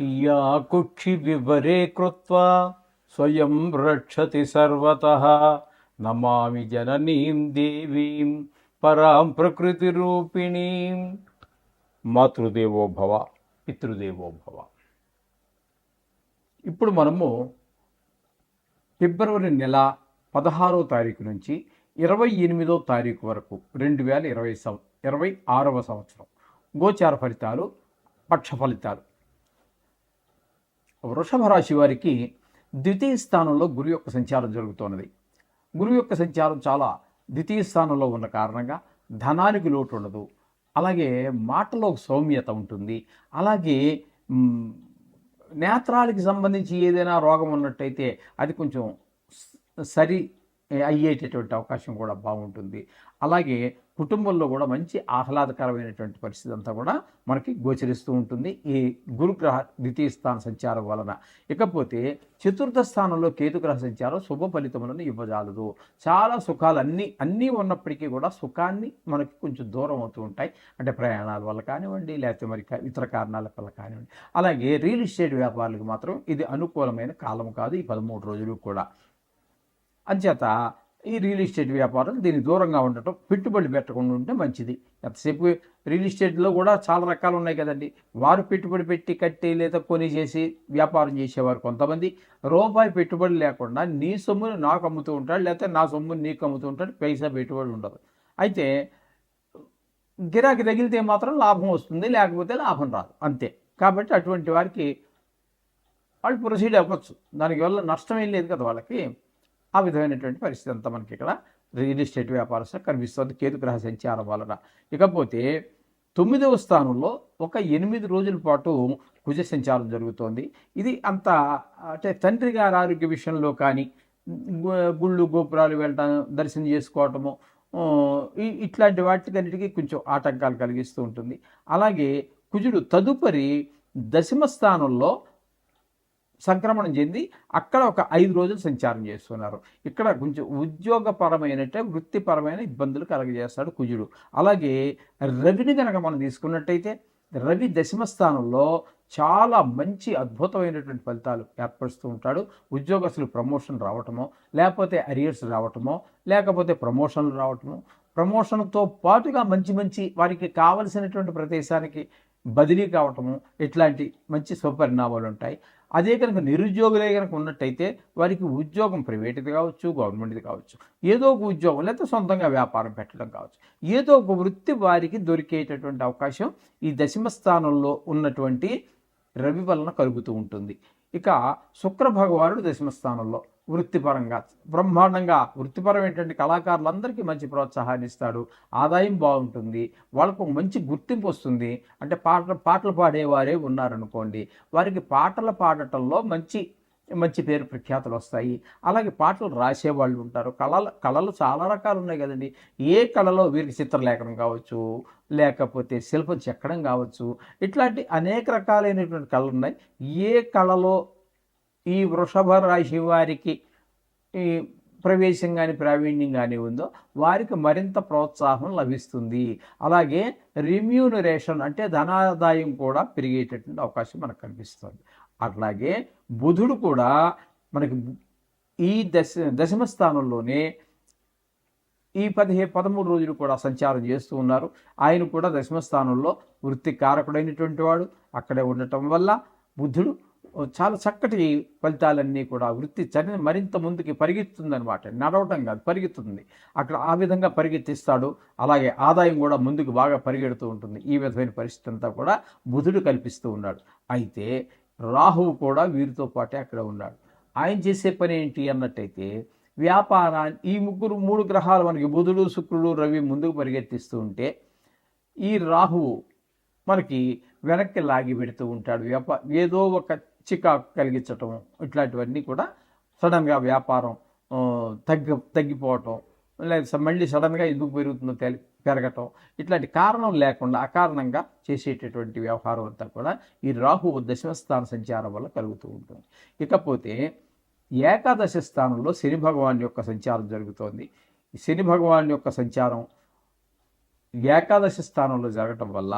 Yeah వివరే కృత్వా స్వయం రక్షతి సర్వత. నమామి జననీం దేవీం పరాం ప్రకృతి రూపిణీం. మాతృదేవో భవ పితృదేవో భవ. ఇప్పుడు మనము ఫిబ్రవరి నెల పదహారో తారీఖు నుంచి ఇరవై ఎనిమిదో తారీఖు వరకు రెండు వేల ఇరవై సంవ ఇరవై ఆరవ సంవత్సరం గోచార ఫలితాలు పక్ష ఫలితాలు. వృషభ రాశి వారికి ద్వితీయ స్థానంలో గురు యొక్క సంచారం జరుగుతున్నది గురువు యొక్క సంచారం చాలా ద్వితీయ స్థానంలో ఉన్న కారణంగా ధనానికి లోటు ఉండదు. అలాగే మాటలో సౌమ్యత ఉంటుంది. అలాగే నేత్రాలకి సంబంధించి ఏదైనా రోగం ఉన్నట్టయితే అది కొంచెం సరి అయ్యేటటువంటి అవకాశం కూడా బాగుంటుంది. అలాగే కుటుంబంలో కూడా మంచి ఆహ్లాదకరమైనటువంటి పరిస్థితి అంతా కూడా మనకి గోచరిస్తూ ఉంటుంది. ఈ గురుగ్రహ ద్వితీయ స్థాన సంచారం వలన. ఇకపోతే చతుర్థ స్థానంలో కేతుగ్రహ సంచారం శుభ ఫలితములను ఇవ్వజాలదు. చాలా సుఖాలు అన్నీ అన్నీ ఉన్నప్పటికీ కూడా సుఖాన్ని మనకి కొంచెం దూరం అవుతూ ఉంటాయి. అంటే ప్రయాణాల వల్ల కానివ్వండి లేకపోతే మరి ఇతర కారణాల వల్ల కానివ్వండి. అలాగే రియల్ ఎస్టేట్ వ్యాపారులకు మాత్రం ఇది అనుకూలమైన కాలం కాదు ఈ పదమూడు రోజులు కూడా. అంచేత ఈ రియల్ ఎస్టేట్ వ్యాపారం దీనికి దూరంగా ఉండటం పెట్టుబడి పెట్టకుండా ఉంటే మంచిది. ఎంతసేపు రియల్ ఎస్టేట్లో కూడా చాలా రకాలు ఉన్నాయి కదండి. వారు పెట్టుబడి పెట్టి కట్టి లేదా కొని చేసి వ్యాపారం చేసేవారు కొంతమంది. రూపాయి పెట్టుబడి లేకుండా నీ సొమ్మును నాకు అమ్ముతూ ఉంటాడు లేకపోతే నా సొమ్మును నీకు అమ్ముతూ ఉంటాడు పైసా పెట్టుబడి ఉండదు. అయితే గిరాకీ తగిలితే మాత్రం లాభం వస్తుంది లేకపోతే లాభం రాదు. అంతే. కాబట్టి అటువంటి వారికి వాళ్ళు ప్రొసీడ్ అవ్వచ్చు. దానివల్ల నష్టం ఏం లేదు కదా వాళ్ళకి. ఆ విధమైనటువంటి పరిస్థితి అంతా మనకి ఇక్కడ రియల్ ఎస్టేట్ వ్యాపారస్తులు కనిపిస్తుంది. కేతుగ్రహ సంచారం వలన. ఇకపోతే తొమ్మిదవ స్థానంలో ఒక ఎనిమిది రోజుల పాటు కుజ సంచారం జరుగుతోంది. ఇది అంత అంటే తండ్రి గారి ఆరోగ్య విషయంలో కానీ గుళ్ళు గోపురాలు వెళ్ళటం దర్శనం చేసుకోవటము ఇట్లాంటి వాటికన్నిటికీ కొంచెం ఆటంకాలు కలిగిస్తూ ఉంటుంది. అలాగే కుజుడు తదుపరి దశమ స్థానంలో సంక్రమణం చెంది అక్కడ ఒక ఐదు రోజులు సంచారం చేస్తున్నారు. ఇక్కడ కొంచెం ఉద్యోగపరమైన వృత్తిపరమైన ఇబ్బందులు కలగజేస్తాడు కుజుడు. అలాగే రవిని కనుక మనం తీసుకున్నట్టయితే రవి దశమ స్థానంలో చాలా మంచి అద్భుతమైనటువంటి ఫలితాలు ఏర్పరుస్తూ ఉంటాడు. ఉద్యోగస్తులు ప్రమోషన్ రావటమో లేకపోతే అరియర్స్ రావటమో లేకపోతే ప్రమోషన్లు రావటమో ప్రమోషన్తో పాటుగా మంచి మంచి వారికి కావలసినటువంటి ప్రదేశానికి బదిలీ కావటము ఇట్లాంటి మంచి స్వపరిణామాలు ఉంటాయి. అదే కనుక నిరుద్యోగులే కనుక ఉన్నట్టయితే వారికి ఉద్యోగం ప్రైవేట్ది కావచ్చు గవర్నమెంట్ది కావచ్చు ఏదో ఒక ఉద్యోగం లేకపోతే సొంతంగా వ్యాపారం పెట్టడం కావచ్చు ఏదో ఒక వృత్తి వారికి దొరికేటటువంటి అవకాశం ఈ దశమ స్థానంలో ఉన్నటువంటి రవి వలన కలుగుతూ ఉంటుంది. ఇక శుక్ర భగవానుడు దశమ స్థానంలో వృత్తిపరంగా బ్రహ్మాండంగా వృత్తిపరమైనటువంటి కళాకారులందరికీ మంచి ప్రోత్సాహాన్ని ఇస్తాడు ఆదాయం బాగుంటుంది వాళ్ళకు మంచి గుర్తింపు వస్తుంది. అంటే పాట పాటలు పాడేవారే ఉన్నారనుకోండి వారికి పాటలు పాడటంలో మంచి మంచి పేరు ప్రఖ్యాతులు వస్తాయి. అలాగే పాటలు రాసేవాళ్ళు ఉంటారు. కళలు కళలు చాలా రకాలు ఉన్నాయి కదండి. ఏ కళలో వీరికి చిత్రలేఖనం కావచ్చు లేకపోతే శిల్పం చెక్కడం కావచ్చు ఇట్లాంటి అనేక రకాలైనటువంటి కళలు ఉన్నాయి. ఏ కళలో ఈ వృషభ రాశి వారికి ఈ ప్రవేశం కానీ ప్రావీణ్యం కానీ ఉందో వారికి మరింత ప్రోత్సాహం లభిస్తుంది. అలాగే రిమ్యూనరేషన్ అంటే ధనాదాయం కూడా పెరిగేటటువంటి అవకాశం మనకు కనిపిస్తుంది. అట్లాగే బుధుడు కూడా మనకి ఈ దశ దశమ స్థానంలోనే ఈ పదిహే పదమూడు రోజులు కూడా సంచారం చేస్తూ ఉన్నారు. ఆయన కూడా దశమ స్థానంలో వృత్తి కారకుడైనటువంటి వాడు. అక్కడే ఉండటం వల్ల బుద్ధుడు చాలా చక్కటి ఫలితాలన్నీ కూడా వృత్తి చని మరింత ముందుకి పరిగెత్తుందనమాట నడవటం కాదు పరిగెత్తుంది. అక్కడ ఆ విధంగా పరిగెత్తిస్తాడు. అలాగే ఆదాయం కూడా ముందుకు బాగా పరిగెడుతూ ఉంటుంది. ఈ విధమైన పరిస్థితి అంతా కూడా బుధుడు కల్పిస్తూ ఉన్నాడు. అయితే రాహువు కూడా వీరితో పాటే అక్కడ ఉన్నాడు. ఆయన చేసే పని ఏంటి అన్నట్టయితే వ్యాపారాన్ని ఈ ముగ్గురు మూడు గ్రహాలు మనకి బుధుడు శుక్రుడు రవి ముందుకు పరిగెత్తిస్తూ ఉంటే ఈ రాహువు మనకి వెనక్కి లాగి పెడుతూ ఉంటాడు. వ్యాపా ఏదో ఒక చికాకు కలిగించటం ఇట్లాంటివన్నీ కూడా సడన్గా వ్యాపారం తగ్గి తగ్గిపోవటం లేదా మళ్ళీ సడన్గా ఎందుకు పెరుగుతుందో తెలి పెరగటం ఇట్లాంటి కారణం లేకుండా అకారణంగా చేసేటటువంటి వ్యవహారం అంతా కూడా ఈ రాహు దశమస్థాన సంచారం వల్ల కలుగుతూ ఉంటుంది. ఇకపోతే ఏకాదశి స్థానంలో శని భగవాన్ యొక్క సంచారం జరుగుతోంది. శని భగవాన్ యొక్క సంచారం ఏకాదశి స్థానంలో జరగటం వల్ల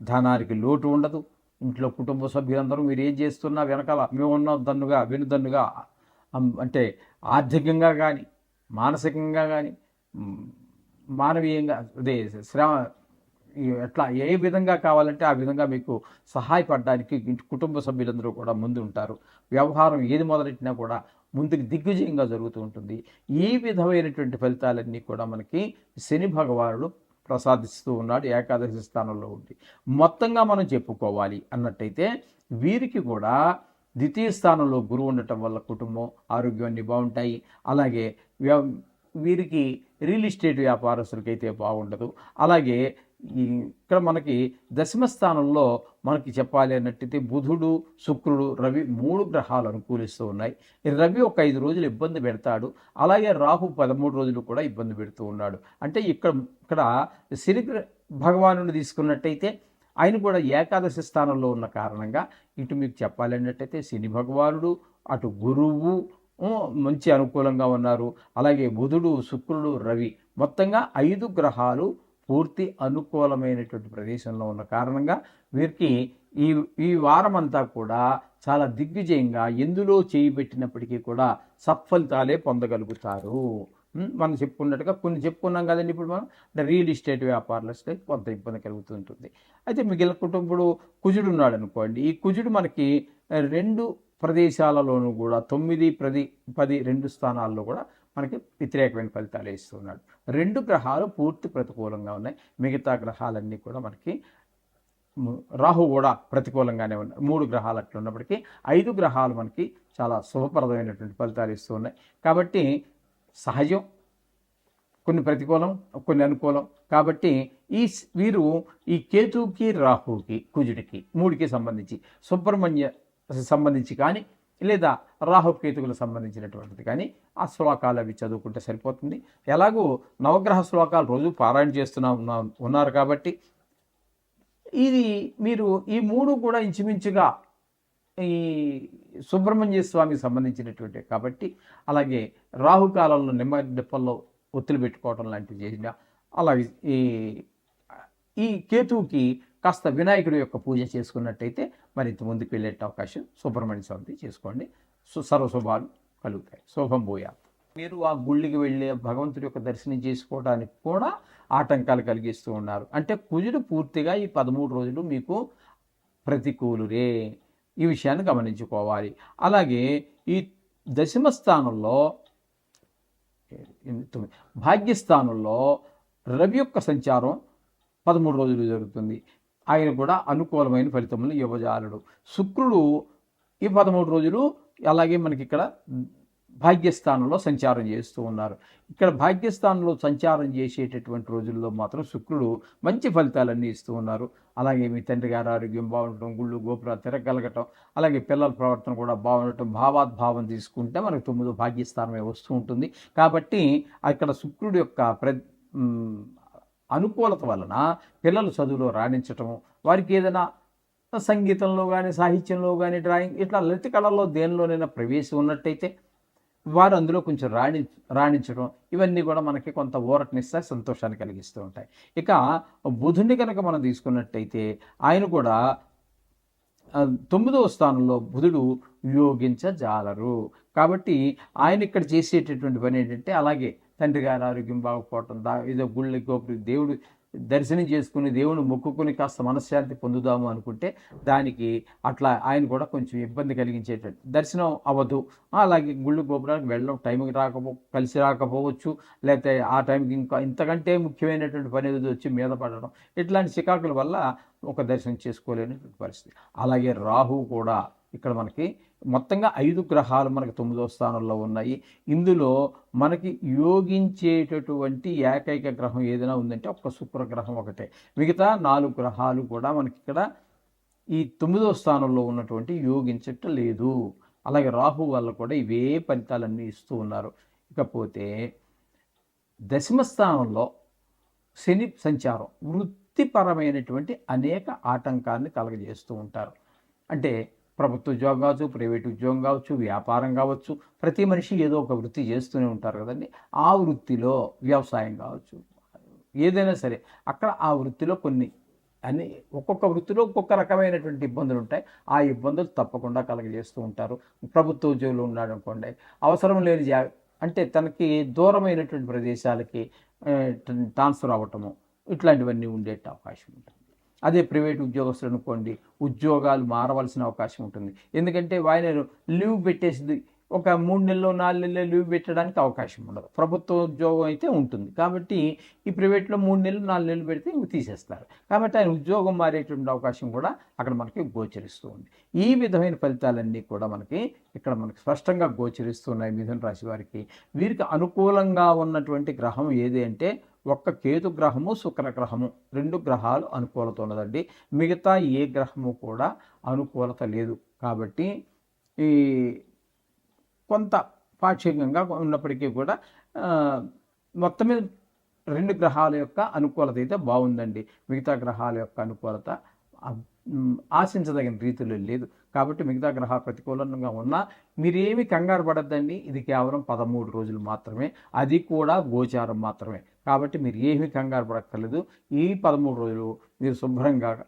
ధనానికి లోటు ఉండదు. ఇంట్లో కుటుంబ సభ్యులందరూ మీరు ఏం చేస్తున్నా వెనకాల మేము ఉన్నాం దన్నుగా వెనుదన్నుగా అంటే ఆర్థికంగా కానీ మానసికంగా కానీ మానవీయంగా అదే శ్రమ ఎట్లా ఏ విధంగా కావాలంటే ఆ విధంగా మీకు సహాయపడడానికి కుటుంబ సభ్యులందరూ కూడా ముందు ఉంటారు. వ్యవహారం ఏది మొదలెట్టినా కూడా ముందుకు దిగ్విజయంగా జరుగుతూ ఉంటుంది. ఈ విధమైనటువంటి ఫలితాలన్నీ కూడా మనకి శని భగవానుడు ప్రసాదిస్తూ ఉన్నాడు ఏకాదశి స్థానంలో ఉండి. మొత్తంగా మనం చెప్పుకోవాలి అన్నట్టయితే వీరికి కూడా ద్వితీయ స్థానంలో గురువు ఉండటం వల్ల కుటుంబం ఆరోగ్యాన్ని బాగుంటాయి. అలాగే వీరికి రియల్ ఎస్టేట్ వ్యాపారస్తులకైతే బాగుండదు. అలాగే ఇక్కడ మనకి దశమ స్థానంలో మనకి చెప్పాలి అన్నట్టయితే బుధుడు శుక్రుడు రవి మూడు గ్రహాలు అనుకూలిస్తూ ఉన్నాయి. రవి ఒక ఐదు రోజులు ఇబ్బంది పెడతాడు. అలాగే రాహు పదమూడు రోజులు కూడా ఇబ్బంది పెడుతూ ఉన్నాడు. అంటే ఇక్కడ ఇక్కడ శని భగవాను భగవానుని తీసుకున్నట్టయితే ఆయన కూడా ఏకాదశి స్థానంలో ఉన్న కారణంగా ఇటు మీకు చెప్పాలి అన్నట్టయితే శని భగవానుడు అటు గురువు మంచి అనుకూలంగా ఉన్నారు. అలాగే బుధుడు శుక్రుడు రవి మొత్తంగా ఐదు గ్రహాలు పూర్తి అనుకూలమైనటువంటి ప్రదేశంలో ఉన్న కారణంగా వీరికి ఈ ఈ వారమంతా కూడా చాలా దిగ్విజయంగా ఎందులో చేయి పెట్టినప్పటికీ కూడా సత్ఫలితాలే పొందగలుగుతారు. మనం చెప్పుకున్నట్టుగా కొన్ని చెప్పుకున్నాం కదండి ఇప్పుడు మనం. అంటే రియల్ ఎస్టేట్ వ్యాపారులకి కొంత ఇబ్బంది కలుగుతుంటుంది అయితే మిగిలిన కుటుంబుడు కుజుడు ఉన్నాడు అనుకోండి. ఈ కుజుడు మనకి రెండు ప్రదేశాలలోనూ కూడా తొమ్మిది ప్రది పది రెండు స్థానాల్లో కూడా మనకి వ్యతిరేకమైన ఫలితాలు ఇస్తున్నాడు రెండు గ్రహాలు పూర్తి ప్రతికూలంగా ఉన్నాయి. మిగతా గ్రహాలన్నీ కూడా మనకి రాహు కూడా ప్రతికూలంగానే ఉన్నాయి. మూడు గ్రహాలు అట్లా ఉన్నప్పటికీ ఐదు గ్రహాలు మనకి చాలా శుభప్రదమైనటువంటి ఫలితాలు ఇస్తూ ఉన్నాయి. కాబట్టి సహజం కొన్ని ప్రతికూలం కొన్ని అనుకూలం. కాబట్టి ఈ వీరు ఈ కేతువుకి రాహుకి కుజుడికి మూడికి సంబంధించి సుబ్రహ్మణ్య సంబంధించి కానీ లేదా రాహుకేతుకులకు సంబంధించినటువంటిది. కానీ ఆ శ్లోకాలు అవి చదువుకుంటే సరిపోతుంది. ఎలాగూ నవగ్రహ శ్లోకాలు రోజు పారాయణ చేస్తున్నా ఉన్నా- ఉన్నారు కాబట్టి ఇది మీరు ఈ మూడు కూడా ఇంచుమించుగా ఈ సుబ్రహ్మణ్య స్వామికి సంబంధించినటువంటి కాబట్టి అలాగే రాహుకాలంలో నిమ్మ డిప్పల్లో ఒత్తులు పెట్టుకోవడం లాంటివి చేసిన అలాగే ఈ ఈ కేతువుకి కాస్త వినాయకుడి యొక్క పూజ చేసుకున్నట్టయితే మరింత ముందుకు వెళ్ళే అవకాశం సుబ్రహ్మణ్య స్వామి చేసుకోండి. సు- సర్వశుభాలు కలుగుతాయి. శుభం పోయా మీరు ఆ గుళ్ళకి వెళ్ళే భగవంతుడి యొక్క దర్శనం చేసుకోవడానికి కూడా ఆటంకాలు కలిగిస్తూ ఉన్నారు. అంటే కుజుడు పూర్తిగా ఈ పదమూడు రోజులు మీకు ప్రతికూలురే. ఈ విషయాన్ని గమనించుకోవాలి. అలాగే ఈ దశమ స్థానంలో భాగ్యస్థానంలో రవి యొక్క సంచారం పదమూడు రోజులు జరుగుతుంది. ఆయన కూడా అనుకూలమైన ఫలితములు యువజాలుడు శుక్రుడు ఈ పదమూడు రోజులు అలాగే మనకి ఇక్కడ భాగ్యస్థానంలో సంచారం చేస్తూ ఉన్నారు. ఇక్కడ భాగ్యస్థానంలో సంచారం చేసేటటువంటి రోజుల్లో మాత్రం శుక్రుడు మంచి ఫలితాలన్నీ ఇస్తూ ఉన్నారు. అలాగే మీ తండ్రి గారి ఆరోగ్యం బాగుండటం గుళ్ళు గోపురాలు తిరగలగటం అలాగే పిల్లల ప్రవర్తన కూడా బాగుండటం భావాద్భావం తీసుకుంటే మనకు తొమ్మిదో భాగ్యస్థానమే వస్తూ ఉంటుంది. కాబట్టి అక్కడ శుక్రుడు యొక్క ప్ర అనుకూలత వలన పిల్లలు చదువులో రాణించటం వారికి ఏదైనా సంగీతంలో కానీ సాహిత్యంలో కానీ డ్రాయింగ్ ఇట్లా లలిత కళల్లో దేనిలోనైనా ప్రవేశం ఉన్నట్టయితే వారు అందులో కొంచెం రాణి రాణించడం ఇవన్నీ కూడా మనకి కొంత ఊరటనిస్తాయి సంతోషాన్ని కలిగిస్తూ ఉంటాయి. ఇక బుధుని కనుక మనం తీసుకున్నట్టయితే ఆయన కూడా తొమ్మిదవ స్థానంలో బుధుడు యోగించజాలరు. కాబట్టి ఆయన ఇక్కడ చేసేటటువంటి పని ఏంటంటే అలాగే తండ్రి గారి ఆరోగ్యం బాగుపోవటం దా ఏదో గుళ్ళ గోపురి దేవుడు దర్శనం చేసుకుని దేవుని మొక్కుకుని కాస్త మనశ్శాంతి పొందుదాము అనుకుంటే దానికి అట్లా ఆయన కూడా కొంచెం ఇబ్బంది కలిగించేటట్టు. దర్శనం అవ్వదు. అలాగే గుళ్ళు గోపురానికి వెళ్ళడం టైంకి రాకపో కలిసి రాకపోవచ్చు. లేకపోతే ఆ టైంకి ఇంకా ఇంతకంటే ముఖ్యమైనటువంటి పని ఏదో వచ్చి మీద పడడం. ఇట్లాంటి చికాకుల వల్ల ఒక దర్శనం చేసుకోలేనటువంటి పరిస్థితి. అలాగే రాహు కూడా ఇక్కడ మనకి మొత్తంగా ఐదు గ్రహాలు మనకి తొమ్మిదో స్థానంలో ఉన్నాయి. ఇందులో మనకి యోగించేటటువంటి ఏకైక గ్రహం ఏదైనా ఉందంటే ఒక శుక్ర గ్రహం ఒకటే. మిగతా నాలుగు గ్రహాలు కూడా మనకి ఇక్కడ ఈ తొమ్మిదో స్థానంలో ఉన్నటువంటి యోగించటం లేదు అలాగే రాహు వల్ల కూడా ఇవే ఫలితాలన్నీ ఇస్తూ ఉన్నారు. ఇకపోతే దశమ స్థానంలో శని సంచారం వృత్తిపరమైనటువంటి అనేక ఆటంకాన్ని కలగజేస్తూ ఉంటారు. అంటే ప్రభుత్వ ఉద్యోగం కావచ్చు ప్రైవేట్ ఉద్యోగం కావచ్చు వ్యాపారం కావచ్చు ప్రతి మనిషి ఏదో ఒక వృత్తి చేస్తూనే ఉంటారు కదండి. ఆ వృత్తిలో వ్యవసాయం కావచ్చు ఏదైనా సరే అక్కడ ఆ వృత్తిలో కొన్ని అన్ని ఒక్కొక్క వృత్తిలో ఒక్కొక్క రకమైనటువంటి ఇబ్బందులు ఉంటాయి. ఆ ఇబ్బందులు తప్పకుండా కలగజేస్తూ ఉంటారు. ప్రభుత్వ ఉద్యోగులు ఉన్నాడు అనుకోండి అవసరం లేని జా అంటే తనకి దూరమైనటువంటి ప్రదేశాలకి ట్రాన్స్ఫర్ అవ్వటము ఇట్లాంటివన్నీ ఉండే అవకాశం ఉంటుంది. అదే ప్రైవేట్ ఉద్యోగస్తులు అనుకోండి ఉద్యోగాలు మారవలసిన అవకాశం ఉంటుంది. ఎందుకంటే ఆయన లీవ్ పెట్టేసింది ఒక మూడు నెలలు నాలుగు నెలలు లీవ్ పెట్టడానికి అవకాశం ఉండదు. ప్రభుత్వ ఉద్యోగం అయితే ఉంటుంది. కాబట్టి ఈ ప్రైవేట్లో మూడు నెలలు నాలుగు నెలలు పెడితే ఇంక తీసేస్తారు. కాబట్టి ఆయన ఉద్యోగం మారేటువంటి అవకాశం కూడా అక్కడ మనకి గోచరిస్తూ ఉంది. ఈ విధమైన ఫలితాలన్నీ కూడా మనకి ఇక్కడ మనకి స్పష్టంగా గోచరిస్తున్నాయి మిథున రాశి వారికి. వీరికి అనుకూలంగా ఉన్నటువంటి గ్రహం ఏది అంటే ఒక్క కేతు గ్రహము శుక్ర గ్రహము రెండు గ్రహాలు అనుకూలత ఉన్నదండి. మిగతా ఏ గ్రహము కూడా అనుకూలత లేదు. కాబట్టి ఈ కొంత పాక్షికంగా ఉన్నప్పటికీ కూడా మొత్తం మీద రెండు గ్రహాల యొక్క అనుకూలత అయితే బాగుందండి. మిగతా గ్రహాల యొక్క అనుకూలత ఆశించదగిన రీతిలో లేదు. కాబట్టి మిగతా గ్రహాలు ప్రతికూలంగా ఉన్నా మీరేమి కంగారు పడద్దండి. ఇది కేవలం పదమూడు రోజులు మాత్రమే. అది కూడా గోచారం మాత్రమే. కాబట్టి మీరు ఏమీ కంగారు పడక్కర్లేదు. ఈ పదమూడు రోజులు మీరు శుభ్రంగా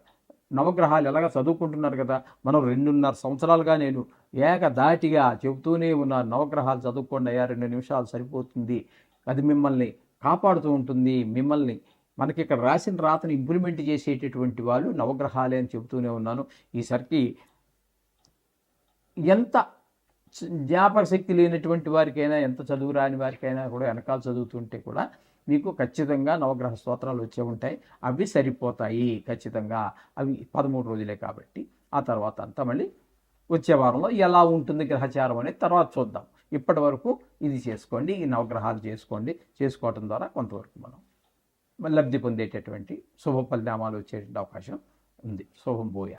నవగ్రహాలు ఎలాగ చదువుకుంటున్నారు కదా? మనం రెండున్నర సంవత్సరాలుగా నేను ఏకదాటిగా చెబుతూనే ఉన్న నవగ్రహాలు చదువుకోండి అయ్యా రెండు నిమిషాలు సరిపోతుంది. అది మిమ్మల్ని కాపాడుతూ ఉంటుంది. మిమ్మల్ని మనకి ఇక్కడ రాసిన రాతను ఇంప్లిమెంట్ చేసేటటువంటి వాళ్ళు నవగ్రహాలే అని చెబుతూనే ఉన్నాను. ఈసరికి ఎంత జ్ఞాపక శక్తి లేనటువంటి వారికైనా ఎంత చదువు రాని వారికైనా కూడా వెనకాల చదువుతుంటే కూడా మీకు ఖచ్చితంగా నవగ్రహ స్తోత్రాలు వచ్చే ఉంటాయి. అవి సరిపోతాయి ఖచ్చితంగా. అవి పదమూడు రోజులే కాబట్టి ఆ తర్వాత అంతా మళ్ళీ వచ్చే వారంలో ఎలా ఉంటుంది గ్రహచారం అనేది తర్వాత చూద్దాం. ఇప్పటి వరకు ఇది చేసుకోండి ఈ నవగ్రహాలు చేసుకోండి. చేసుకోవటం ద్వారా కొంతవరకు మనం లబ్ధి పొందేటటువంటి శుభ పరిణామాలు వచ్చేటువంటి అవకాశం ఉంది. శుభం పోయా